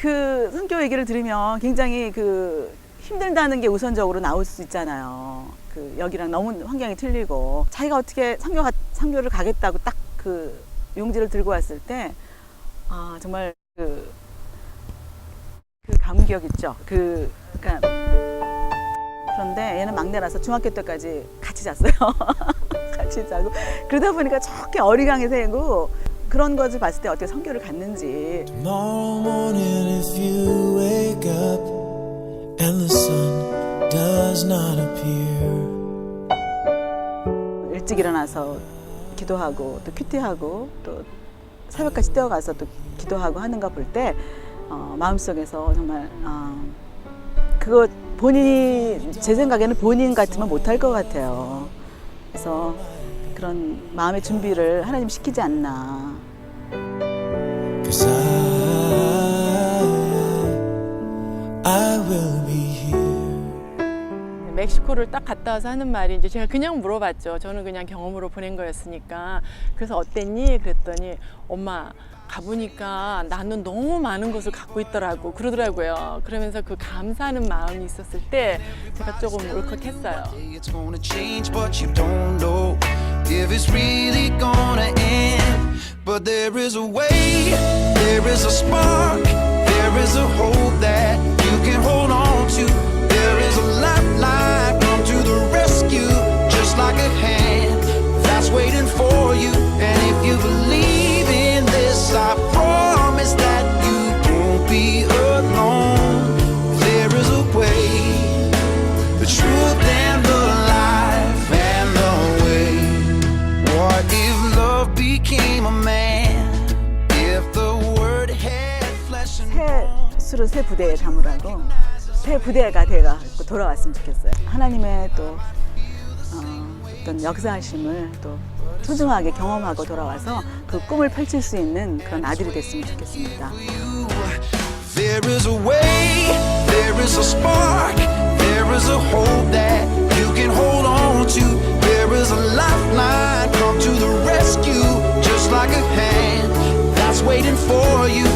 그 성교 얘기를 들으면 굉장히 그 힘들다는 게 우선적으로 나올 수 있잖아요. 그 여기랑 너무 환경이 틀리고 자기가 어떻게 상교 가, 상교를 가겠다고 딱 그 용지를 들고 왔을 때 아 정말 그, 그 감격 있죠. 그 그러니까 그런데 얘는 막내라서 중학교 때까지 같이 잤어요. 같이 자고 그러다 보니까 저렇게 어리광이 새고 그런 것을 봤을 때 어떻게 성교를 갔는지 Tomorrow morning, if you wake up and the sun does not appear, 일찍 일어나서 기도하고 또 큐티하고 또 새벽까지 뛰어가서 또 기도하고 하는 거 볼 때 어, 마음속에서 정말 어, 그거 본인이 제 생각에는 본인 같으면 못할 것 같아요. 그래서 그런 마음의 준비를 하나님 시키지 않나. here. 멕시코를 딱 갔다 와서 하는 말이 이제 제가 그냥 물어봤죠. 저는 그냥 경험으로 보낸 거였으니까. 그래서 어땠니? 그랬더니 엄마 가보니까 나는 너무 많은 것을 갖고 있더라고 그러더라고요. 그러면서 그 감사하는 마음이 있었을 때 제가 조금 울컥했어요. If it's really gonna end. But there is a way, there is a spark, there is a hope that you can hold on to. There is a lifeline, come to the rescue, just like a hand that's waiting for you. And if you believe 수를 새 부대에 담으라고 새 부대가 돼가지고 돌아왔으면 좋겠어요. 하나님의 또 어, 어떤 역사하심을 또 소중하게 경험하고 돌아와서 그 꿈을 펼칠 수 있는 그런 아들이 됐으면 좋겠습니다. There is a way, there is a spark, there is a hope that you can hold on to. There is a lifeline, come to the rescue, just like a hand that's waiting for you.